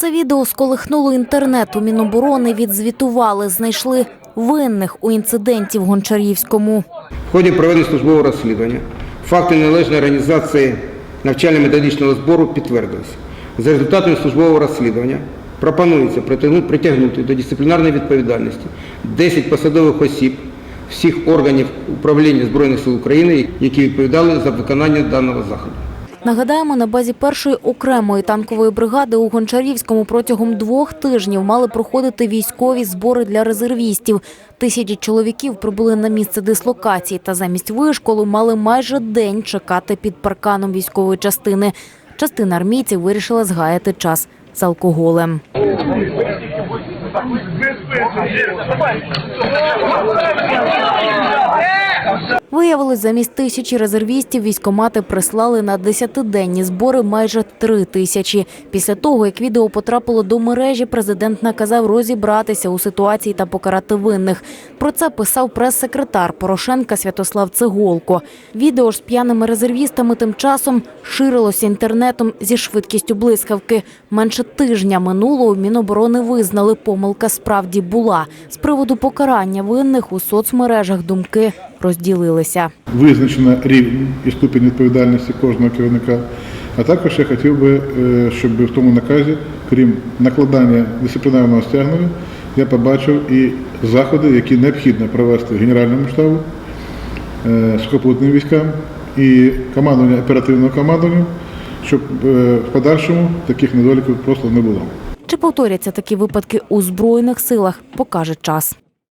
Це відео сколихнуло інтернет. У Міноборони відзвітували, знайшли винних у інциденті в Гончарівському. В ході проведення службового розслідування факти належної організації навчально-методичного збору підтвердилися. За результатами службового розслідування пропонується притягну- притягнути до дисциплінарної відповідальності 10 посадових осіб всіх органів управління Збройних сил України, які відповідали за виконання даного заходу. Нагадаємо, на базі першої окремої танкової бригади у Гончарівському протягом двох тижнів мали проходити військові збори для резервістів. Тисячі чоловіків прибули на місце дислокації та замість вишколу мали майже день чекати під парканом військової частини. Частина армійців вирішила згаяти час з алкоголем. Виявилось, замість тисячі резервістів військомати прислали на десятиденні збори майже три тисячі. Після того, як відео потрапило до мережі, президент наказав розібратися у ситуації та покарати винних. Про це писав прес-секретар Порошенка Святослав Цеголко. Відео ж з п'яними резервістами тим часом ширилося інтернетом зі швидкістю блискавки. Менше тижня минуло у Міноборони визнали, помилка справді була. З приводу покарання винних у соцмережах думки розділилися. визначено рівень і ступінь відповідальності кожного керівника. А також я хотів би, е, щоб в тому наказі, крім накладання дисциплінарного стягнення, я побачив і заходи, які необхідно провести Генеральному штабу, е, сухопутним військам і командування оперативного командування, щоб е, в подальшому таких недоліків просто не було. Чи повторяться такі випадки у збройних силах, покаже час.